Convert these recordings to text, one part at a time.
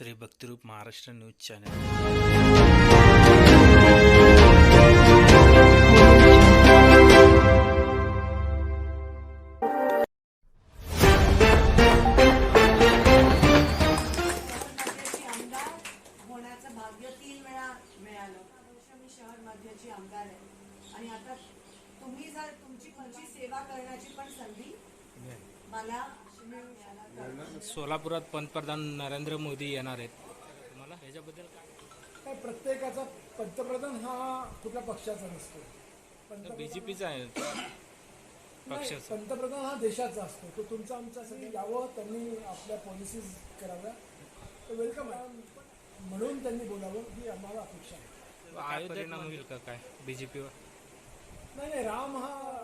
Shri Bhaktirup Maharashtra news channel. त्याची आमदार होण्याचं भाग्य तीन वेळा मिळालं वर्ष मी शहर मध्याची आमदार आहे आणि आता तुम्ही जर तुमची तुमची सेवा करण्याची पण संधी मला सोलापुरात पंतप्रधान नरेंद्र मोदी येणार आहेत. तुम्हाला ह्याच्याबद्दल काय? प्रत्येकाचा पंतप्रधान हा कुठल्या पक्षाचा नसतो. बी जे पीचा आहे. पक्षाचा. पंतप्रधान हा देशाचा असतो. तो तुमचा आमच्यासाठी यावं त्यांनी आपल्या पॉलिसीज कराव्या. तर वेलकम आहे. म्हणून त्यांनी बोलावं ही आम्हाला अपेक्षा आहे. काय परिणाम होईल का काय बीजेपीवर नाही नाही राम हा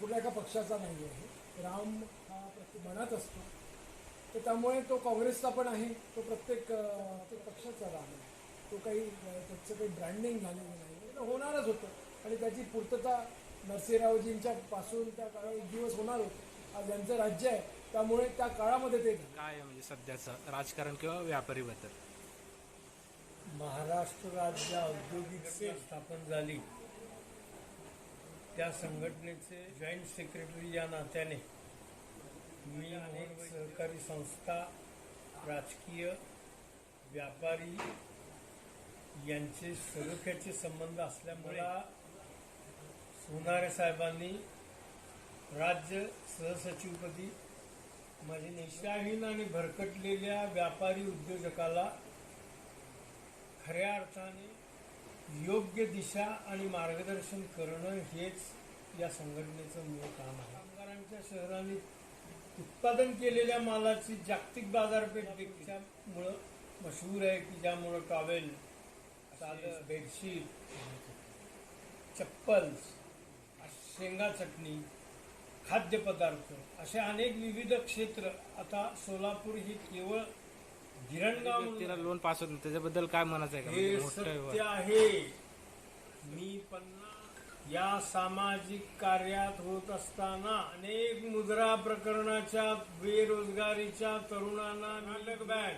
कुठल्या एका पक्षाचा नाही आहे राम हा प्रत्येक मनात असतो. तर त्यामुळे तो काँग्रेसचा पण आहे तो प्रत्येक पक्षाचा राम आहे. तो काही त्याचं काही ब्रँडिंग झालेलं नाही. ते होणारच होतं. आणि त्याची पूर्तता नरसिंहरावजींच्या पासून त्या काळात एक दिवस होणार होतं. आज यांचं राज्य आहे. त्यामुळे त्या काळामध्ये ते. काय आहे म्हणजे सध्याचं राजकारण किंवा व्यापारीबद्दल महाराष्ट्र राज्य औद्योगिक स्थापन झाली. त्या संघटनेचे जॉईंट सेक्रेटरी या नात्याने मी अनेक सहकारी संस्था राजकीय व्यापारी यांचे सलोख्याचे संबंध असल्यामुळे सोनारे साहेबांनी राज्य सहसचिवपदी माझे निष्ठाहीन आणि भरकटलेल्या व्यापारी उद्योजकाला खऱ्या अर्थाने योग्य दिशा आणि मार्गदर्शन करणं हेच या संघटनेचं मूळ काम आहे. कामगारांच्या शहराने उत्पादन केलेल्या मालाची जागतिक बाजारपेठ त्यामुळं मशहूर आहे की ज्यामुळं टॉवेल चादर बेडशीट चप्पल शेंगा चटणी खाद्यपदार्थ असे अनेक विविध क्षेत्र आता सोलापूर ही केवळ गिरणगाव व्यक्तीला लोन पास होत नाही त्याच्याबद्दल काय म्हणायचं आहे का? म्हणजे मोठं सत्य आहे. मी पन्नास या सामाजिक कार्यात होत असताना अनेक मुद्रा प्रकरणाच्या बेरोजगारीच्या तरुणांना नाटक bank.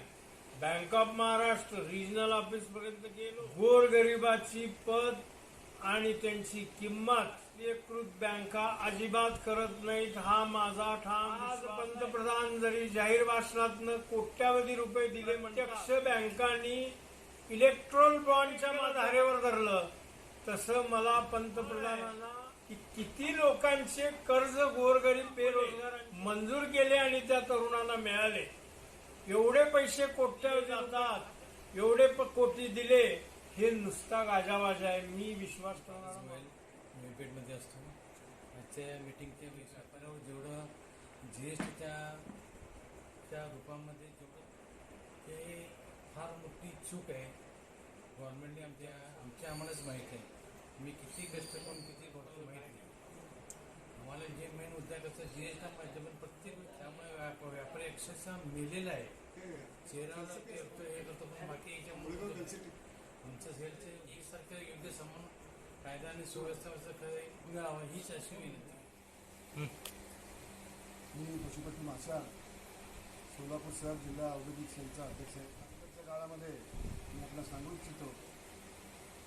Bank of Maharashtra regional office पर्यंत गेलो. गोरगरिबाची पद आणि त्यांची किंमत कृत बँका अजिबात करत नाहीत. हा माझा ठाम आज पंतप्रधान जरी जाहीर भाषणातनं कोट्यावधी रुपये दिले प्रत्यक्ष बँकांनी इलेक्ट्रॉल बॉन्डच्या धारेवर धरलं तसं मला पंतप्रधानांना कि- किती लोकांचे कर्ज गोरगरीब बेरोजगार मंजूर केले आणि त्या तरुणांना मिळाले. एवढे पैसे कोट्यावर जातात एवढे कोटी दिले हे नुसता गाजावाजा आहे मी विश्वास ठेवणार नाही. मध्ये असतो आजच्या मिटिंगच्या विषयावर जेवढं जी एस टीच्या त्या रूपामध्ये जेवढं ते फार मोठी चूक आहे गव्हर्नमेंटने आमच्या आमच्या आम्हालाच माहीत आहे मी किती कष्ट करून किती बघतो माहीत नाही आम्हाला जे मेन मुद्दा कसं जी एस टी पाहिजे पण प्रत्येक त्यामुळे व्याप- व्यापारी अक्षरशः मेलेला आहे करतो हे करतो पण बाकी याच्यामुळे आमचं सेलचे एकसारखं योग्य समान कायदा आणि सुव्यवस्था मिळावा हीच अशी विनंती. मी पशुपती मासा सोलापूर शहर जिल्हा औद्योगिक सेलचा अध्यक्ष आहे. काळामध्ये मी आपल्याला सांगू इच्छितो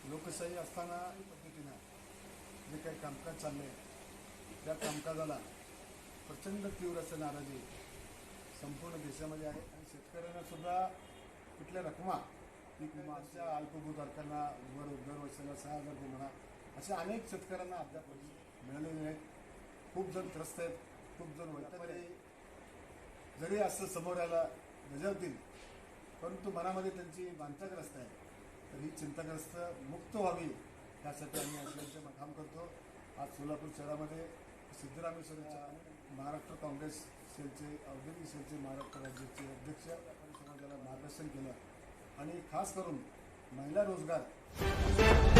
लोकशाही असताना पद्धतीनं जे काही कामकाज चाललंय त्या कामकाजाला प्रचंड तीव्र असं नाराजी संपूर्ण देशामध्ये आहे. आणि शेतकऱ्यांना सुद्धा कुठल्या रकमा की विमा अशा अल्पभूधारकांना वर दरवर्षाला सहा हजार रुपये म्हणा. अशा अनेक शेतकऱ्यांना अद्याप मिळालेले आहेत. खूप जण त्रस्त आहेत. खूप जण वैतागले जरी असं समोर यायला गजवतील परंतु मनामध्ये त्यांची मानताग्रस्त आहे. तर ही चिंताग्रस्त मुक्त व्हावी त्यासाठी आम्ही असल्याचं काम करतो. आज सोलापूर शहरामध्ये सिद्धरामेश्वरच्या महाराष्ट्र काँग्रेस सेलचे औद्योगिक सेलचे महाराष्ट्र राज्याचे अध्यक्ष समाजाला मार्गदर्शन केलं. आणि खास करून महिला रोजगार.